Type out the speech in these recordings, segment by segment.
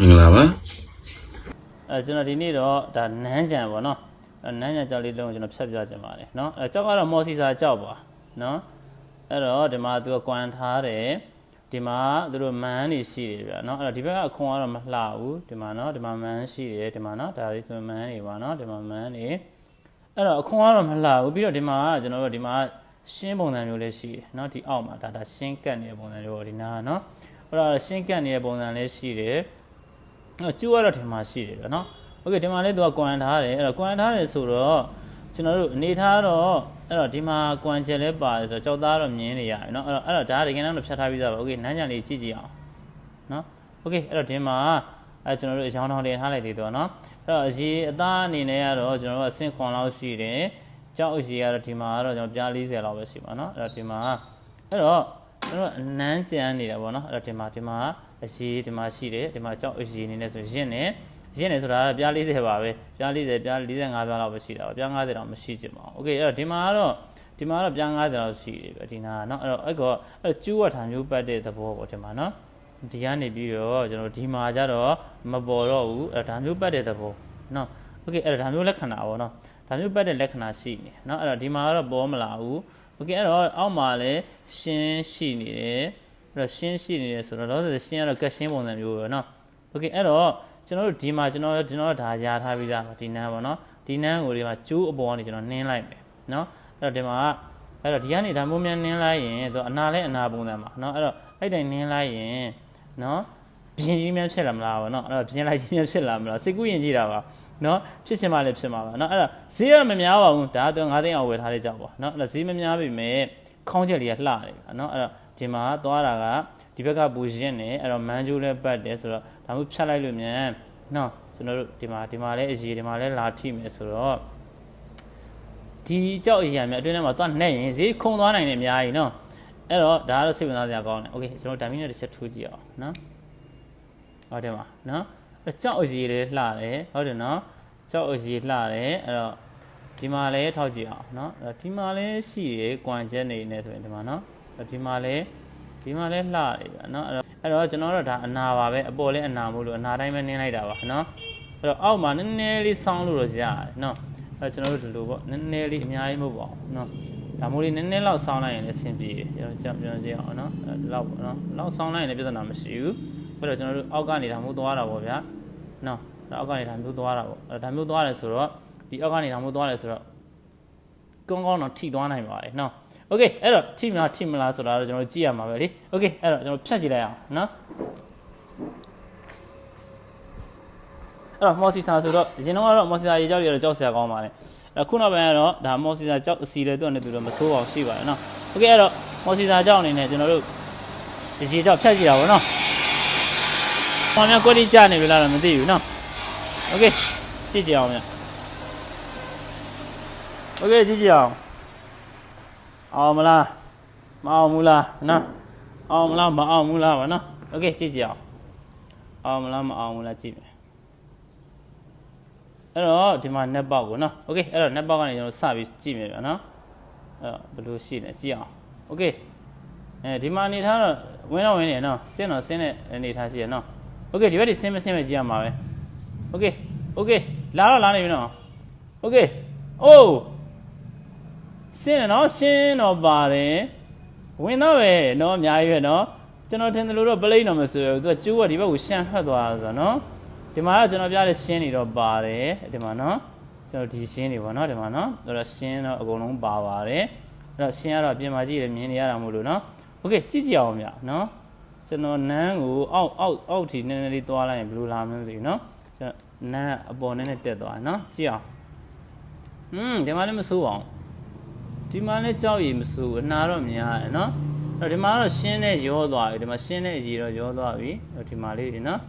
မင်္ဂလာပါအဲကျွန်တော်ဒီနေ့တော့ဒါနန်းကြံပေါ့နော်အဲနန်းကြံကြောက်လေးလုံးကိုကျွန်တော်ဖြတ်ပြချင်ပါတယ်နော်အဲကြောက်ကတော့မော်စီစာကြောက်ပါနော်အဲ့တော့ဒီမှာသူကကွမ်ထားတယ်ဒီမှာသူတို့မန်းနေရှိတယ်ဗျာနော်အဲ့တော့ဒီဘက်ကအခွန်ကတော့မလှဘူးဒီမှာနော်ဒီမှာမန်းရှိတယ်ဒီမှာနော်ဒါလေးဆိုမန်းနေပါနော်ဒီမှာမန်းနေအဲ့တော့အခွန်ကတော့မလှဘူးပြီးတော့ဒီမှာကကျွန်တော်တို့ဒီမှာရှင်းပုံစံမျိုးလေးရှိတယ်နော်ဒီအောက်မှာဒါဒါရှင်းကတ်နေတဲ့ပုံစံမျိုးပေါ့ဒီနာကနော်အဲ့တော့ရှင်းကတ်နေတဲ့ပုံစံလေးရှိတယ်အဲ့ ကျူကတော့ဒီမှာရှိတယ်ဗျာနော်โอเคဒီမှာလေးသူကကွန်ထားတယ်အဲ့တော့ကွန်ထားတယ်ဆိုတော့ကျွန်တော်တို့အနေထားတော့အဲ့တော့ဒီမှာကွန်ချက်လဲပါတယ်ဆိုတော့ကြောက်သားတော့မြင်နေရတယ်နော်အဲ့တော့အဲ့တော့ဒါကတကယ်တော့ဖြတ်ထားပြီးသားပါโอเคနန်းကြံလေးကြည့်ကြည့်အောင်နော်โอเคအဲ့တော့ဒီမှာအဲ့ကျွန်တော်တို့အကြောင်းထောင်းတင်ထားလိုက်သေးတော့နော်အဲ့တော့အရေးအသားအနေနဲ့ကတော့ကျွန်တော်တို့အဆင့်ခွန်လောက်ရှိတယ်ကြောက်အရေးကတော့ဒီမှာကတော့ကျွန်တော်ပြား40လောက်ပဲရှိပါနော်အဲ့တော့ဒီမှာအဲ့တော့ ကျွန်တော်အနန်းကြံနေတာပေါ့နော်အဲ့တော့ဒီမှာဒီမှာအရေးဒီမှာရှိတယ်ဒီမှာကြောက်အရေးအနေနဲ့ဆိုရင့်နေရင့်နေဆိုတာကပြား40ပါပဲပြား40ပြား45ပြားလောက်ပဲရှိတာပါပြား50တော့မရှိချင်ပါဘူးโอเคအဲ့တော့ဒီမှာကတော့ဒီမှာတော့ပြား50လောက်ရှိတယ်ပဲဒီနာကเนาะအဲ့တော့အဲ့ကောအဲ့ကျူးဝတ်ထာမျိုးပတ်တဲ့သဘောပေါ့ဒီမှာเนาะဒီကနေပြီးတော့ကျွန်တော်ဒီမှာကြတော့မပေါ်တော့ဘူးအဲ့ဒါမျိုးပတ်တဲ့သဘောเนาะโอเคအဲ့ဒါမျိုးလက္ခဏာပေါ့เนาะဒါမျိုးပတ်တဲ့လက္ခဏာရှိနေเนาะအဲ့တော့ဒီမှာကတော့ပေါ်မလာဘူး โอเคအဲ့တော့အောက်မှာလည်းရှင်းရှိနေတယ်အဲ့တော့ရှင်းရှိနေတယ်ဆိုတော့တော့ရှင်းကတော့ကက်ရှင်းပုံစံမျိုးပဲเนาะโอเคအဲ့တော့ကျွန်တော်တို့ဒီမှာကျွန်တော်ကျွန်တော်ဒါရားထားပြီးသားပါဒီနန်းပေါ့เนาะဒီနန်းကိုဒီမှာကျိုးအပေါ်ကနေကျွန်တော်နှင်းလိုက်မယ်เนาะအဲ့တော့ဒီမှာအဲ့တော့ဒီကနေဒါမျိုးများနင်းလိုက်ရင်သူအနာလဲအနာပုံစံပါเนาะအဲ့တော့အဲ့တိုင်းနင်းလိုက်ရင်เนาะ ပြင်းကြီးများဖြစ်လာမလားဗောเนาะအဲ့တော့ပြင်းလိုက်ကြီးများဖြစ်လာမလားစိတ်ကူးရင်ကြီးတာပါเนาะဖြစ်ချင်မှလည်းဖြစ်မှာပါเนาะအဲ့တော့ဈေးရမများပါဘူးဒါတော့9သိန်းအောင်ဝယ်ထားတဲ့ကြောက်ပါเนาะအဲ့တော့ဈေးမများပြီမဲ့ခေါင်းချက်လေးကလှတယ်เนาะအဲ့တော့ဒီမှာသွားတာကဒီဘက်ကပူရင်နေအဲ့တော့မန်းကျိုးလည်းပတ်တယ်ဆိုတော့ဒါမျိုးဖြတ်လိုက်လို့မြန်เนาะကျွန်တော်တို့ဒီမှာဒီမှာလည်းအရေးဒီမှာလည်းလာထိမယ်ဆိုတော့ဒီကြောက်အရာများအတွင်းထဲမှာသွားနှက်ရင်ဈေးခုံသွားနိုင်တယ်အများကြီးเนาะအဲ့တော့ဒါကတော့စိတ်ဝင်စားစရာကောင်းတယ်โอเคကျွန်တော်ဒါမင်းနဲ့တစ်ချက်ထိုးကြည့်အောင်เนาะ ဟုတ်တယ်ပါနော်အဲ့ကြောက်အကြီးလေးလှတယ်ဟုတ်တယ်နော်ကြောက်အကြီးလှတယ်အဲ့တော့ဒီမှာလည်းထောက်ကြည့်အောင်နော်အဲ့တော့ဒီမှာလည်းရှိရယ်ကွမ်ချက်နေနေဆိုရင်ဒီမှာနော်အဲ့ဒီမှာလည်းဒီမှာလည်းလှတယ်ဗျာနော်အဲ့တော့အဲ့တော့ကျွန်တော်တို့ဒါအနာပါပဲအပေါ်လည်းအနာမို့လို့အနာတိုင်းပဲနင်းလိုက်တာပါနော်အဲ့တော့အောက်မှာနည်းနည်းလေးဆောင်းလို့တော့ရတယ်နော်အဲ့တော့ကျွန်တော်တို့ဒီလိုပေါ့နည်းနည်းလေးအများကြီးမဟုတ်ပါဘူးနော်ဒါမို့လေးနည်းနည်းလောက်ဆောင်းလိုက်ရင်လည်းအဆင်ပြေတယ်ကျွန်တော်ကျွန်တော်ကြည့်အောင်နော်အဲ့ဒီလောက်ပေါ့နော်လောက်ဆောင်းလိုက်ရင်လည်းပြဿနာမရှိဘူး ပြီးတော့ကျွန်တော်တို့အောက်ကနေဒါမျိုးသွားတာပေါ့ဗျာနော်ဒါအောက်ကနေဒါမျိုးသွားတာပေါ့အဲဒါမျိုးသွားတယ်ဆိုတော့ဒီအောက်ကနေဒါမျိုးသွားတယ်ဆိုတော့ကောင်းကောင်းတော့ထိသွားနိုင်ပါတယ်နော်โอเคအဲ့တော့ထိမလားထိမလားဆိုတာတော့ကျွန်တော်တို့ကြည့်ရမှာပဲလေโอเคအဲ့တော့ကျွန်တော်ဖြတ်ကြည့်လိုက်အောင်နော်အဲ့တော့မော်စီဆာဆိုတော့အရင်တော့ကတော့မော်စီဆာရေကြောက်တွေတော့ကြောက်စရာကောင်းပါလေအဲ့ခုနောက်ပိုင်းကတော့ဒါမော်စီဆာကြောက်အစီတွေသူ့အနေနဲ့သူတော့မဆိုးပါဘူးရှိပါတယ်နော်โอเคအဲ့တော့မော်စီဆာကြောက်အနေနဲ့ကျွန်တော်တို့ဒီရေကြောက်ဖြတ်ကြည့်တာပေါ့နော် ။ ဘာများကွက်တိကျနေပြီလားတော့မသိဘူးနော်။ Okay ကြည့်ကြအောင်ဗျ။ Okay ကြည့်ကြအောင်။အောင်မလားမအောင်ဘူးလားနော်။အောင်မလားမအောင်ဘူးလားဗောနော်။ Okay ကြည့်ကြအောင်။အောင်မလားမအောင်ဘူးလားကြည့်မယ်။အဲ့တော့ဒီမှာ net ပေါက်ကိုနော်။ Okay အဲ့တော့ net ပေါက်ကနေကျွန်တော်စပြီးကြည့်မယ်ဗျာနော်။အဲ့တော့ဘယ်လိုရှိလဲကြည့်အောင်။ Okay အဲဒီမှာအနေထားတော့ဝင်းတော့ဝင်းနေနော်။စင်းတော့စင်းတဲ့အနေထားရှိရနော်။ Okay ဒီဘက်ဒီဆင်းမဆင်းမကြည့်ရမှာပဲ Okay Okay လာတော့လာနေပြီနော် Okay အိုးဆင်းတယ်နော်ရှင်းတော့ပါတယ်ဝင်တော့ပဲနော်အများကြီးပဲနော်ကျွန်တော်ထင်တယ်လို့တော့ပလိတ်တော့မဆိုဘူးသူကကျိုးကဒီဘက်ကိုရှမ်းထွက်သွားတာဆိုတော့နော်ဒီမှာကကျွန်တော်ပြတဲ့ရှင်းနေတော့ပါတယ်ဒီမှာနော်ကျွန်တော်ဒီရှင်းနေပါနော်ဒီမှာနော်အဲ့တော့ရှင်းတော့အကုန်လုံးပါပါတယ်အဲ့တော့ရှင်းရတော့ပြင်မှာကြည့်ရမြင်နေရတာမို့လို့နော် Okay ကြည့်ကြည့်အောင်ဗျနော် ကျွန်တော်နန်းကိုအောက်အောက်အောက်ထိနည်းနည်းလေးသွားလိုက်ရင်ဘယ်လိုလာမလဲမသိဘူးเนาะကျွန်တော်နန်းအပေါ်နည်းနည်းတက်သွားတယ်เนาะကြည့်အောင်ဟွန်းဒီမှာလည်းမဆိုးအောင်ဒီမှာလည်းကြောက်ရည်မဆိုးဘူးအနာတော့မြင်ရတယ်เนาะအဲ့တော့ဒီမှာတော့ရှင်းတဲ့ရောသွားပြီဒီမှာရှင်းတဲ့ရေတော့ရောသွားပြီဒီမှာလေးเนาะ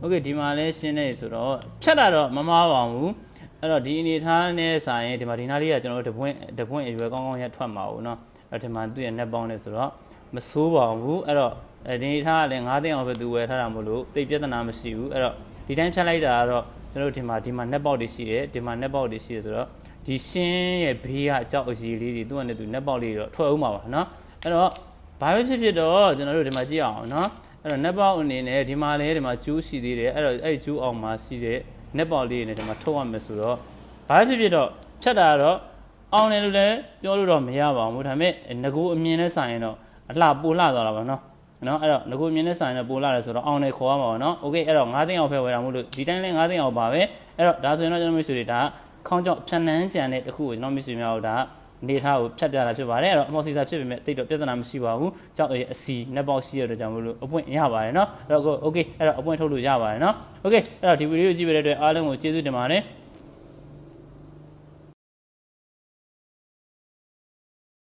โอเคဒီမှာလည်းရှင်းနေဆိုတော့ဖြတ်တာတော့မမားပါဘူးအဲ့တော့ဒီအနေထားနဲ့ဆိုင်ရင်ဒီမှာဒီနားလေးကကျွန်တော်တို့တပွင့်တပွင့်အရွယ်ကောင်းကောင်းရထွက်မှာဘူးเนาะအဲ့ဒီမှာသူ့ရဲ့ net ပေါင်းနေဆိုတော့မဆိုးပါဘူးအဲ့တော့ အဲဒီထားကလည်း9သိန်းအောင်ပဲသူဝယ်ထားတာမို့လို့တိတ်ပြဿနာမရှိဘူးအဲ့တော့ဒီတိုင်းဖြတ်လိုက်တာကတော့ကျွန်တော်တို့ဒီမှာဒီမှာ net box တွေရှိတယ်ဒီမှာ net box တွေရှိတယ်ဆိုတော့ဒီရှင်းရဲ့ဘေးကအကြောက်အကြီးလေးတွေသူ့အနေနဲ့သူ net box လေးတွေတော့ထွက်အောင်ပါပါเนาะအဲ့တော့ဘာပဲဖြစ်ဖြစ်တော့ကျွန်တော်တို့ဒီမှာကြည့်အောင်เนาะ အဲ့တော့ net ပေါက်အနေနဲ့ဒီမှာလဲဒီမှာကျူးရှိသေးတယ်အဲ့တော့အဲ့ကျူးအောင်မှာရှိတဲ့ net ပေါက်လေးတွေနဲ့ဒီမှာထုတ်ရမယ်ဆိုတော့ဘာဖြစ်ဖြစ်တော့ဖြတ်တာတော့အောင်တယ်လို့လည်းပြောလို့တော့မရပါဘူးဒါပေမဲ့ငကိုအမြင်နဲ့ဆိုင်ရင်တော့အလှပိုလှသွားတာပါနော် နော်အဲ့တော့ငကိုအမြင်နဲ့ဆိုင်ရင်ပိုလှတယ်ဆိုတော့အောင်တယ်ခေါ်ရမှာပါနော်โอเคအဲ့တော့9သိန်းအောင်ဖဲဝယ်တာမို့လို့ဒီတိုင်းလဲ9သိန်းအောင်ပါပဲအဲ့တော့ဒါဆိုရင်တော့ကျွန်တော်မိတ်ဆွေတွေဒါခေါင်းကြောင့်ဖြတ်နှန်းကြံတဲ့တစ်ခုကိုကျွန်တော်မိတ်ဆွေများတို့ဒါနေထားကိုဖြတ်ပြတာဖြစ်ပါတယ်အဲ့တော့အမော်စီစာဖြစ်ပေမဲ့တိတ်တော့ပြဿနာမရှိပါဘူးကြောက်ရအစီနှက်ပေါက်ရှိရတဲ့ကြောင့်မလို့အပွင့်ရပါတယ်เนาะအဲ့တော့โอเคအဲ့တော့အပွင့်ထုတ်လို့ရပါတယ်เนาะโอเคအဲ့တော့ဒီဗီဒီယိုကြည့်ပေးတဲ့အတွက်အားလုံးကိုကျေးဇူးတင်ပါတယ်